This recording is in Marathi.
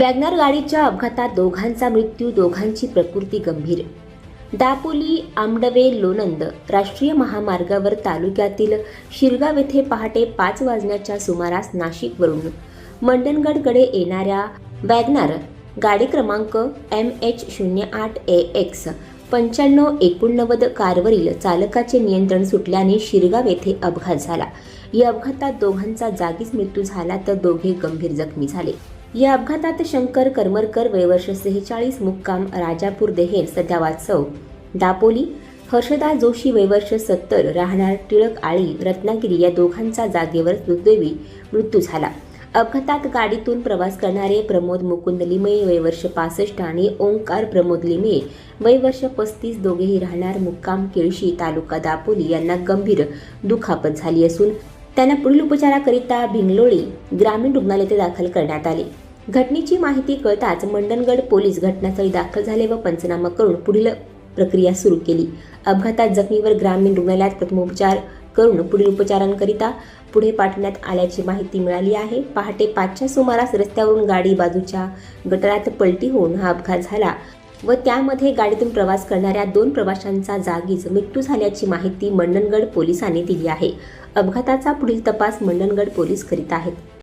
वॅगनर गाडीच्या अपघातात दोघांचा मृत्यू दोघांची प्रकृती गंभीर. दापोली आमडवे लोणंद राष्ट्रीय महामार्गावर तालुक्यातील शिरगाव येथे पहाटे पाच वाजण्याच्या सुमारास नाशिकवरून मंडणगडकडे येणाऱ्या वॅगनार गाडी क्रमांक एम एच शून्य आठ ए एक्स पंच्याण्णव एकोणनव्वद कारवरील चालकाचे नियंत्रण सुटल्याने शिरगाव येथे अपघात झाला. या अपघातात दोघांचा जागीच मृत्यू झाला तर दोघे गंभीर जखमी झाले. या अपघातात शंकर करमरकर वयवर्ष सेहेचाळीस मुक्काम राजापूर देहेर सध्या वाचव दापोली हर्षदा जोशी वयवर्ष सत्तर राहणार टिळक आळी रत्नागिरी या दोघांचा जागेवर दुर्दैवी मृत्यू झाला. अपघातात गाडीतून प्रवास करणारे प्रमोद मुकुंद लिमये वयवर्ष पासष्ट आणि ओंकार प्रमोद लिमये वयवर्ष पस्तीस दोघेही राहणार मुक्काम केळशी तालुका दापोली यांना गंभीर दुखापत झाली असून त्यांना पुढील उपचाराकरिता भिंगलोळी ग्रामीण रुग्णालयात दाखल करण्यात आले. घटनेची माहिती कळताच मंडणगड पोलीस घटनास्थळी दाखल झाले व पंचनामा करून पुढील प्रक्रिया सुरू केली. अपघातात जखमीवर ग्रामीण रुग्णालयात प्रथमोपचार करून पुढील उपचारांकरिता पुढे पाठवण्यात आल्याची माहिती मिळाली आहे. पहाटे पाचच्या सुमारास रस्त्यावरून गाडी बाजूच्या गटारात पलटी होऊन हा अपघात झाला व त्यामध्ये गाडीतून प्रवास करणाऱ्या दोन प्रवाशांचा जागीच मृत्यू झाल्याची माहिती मंडणगड पोलिसांनी दिली आहे. अपघाताचा पुढील तपास मंडणगड पोलीस करीत आहेत.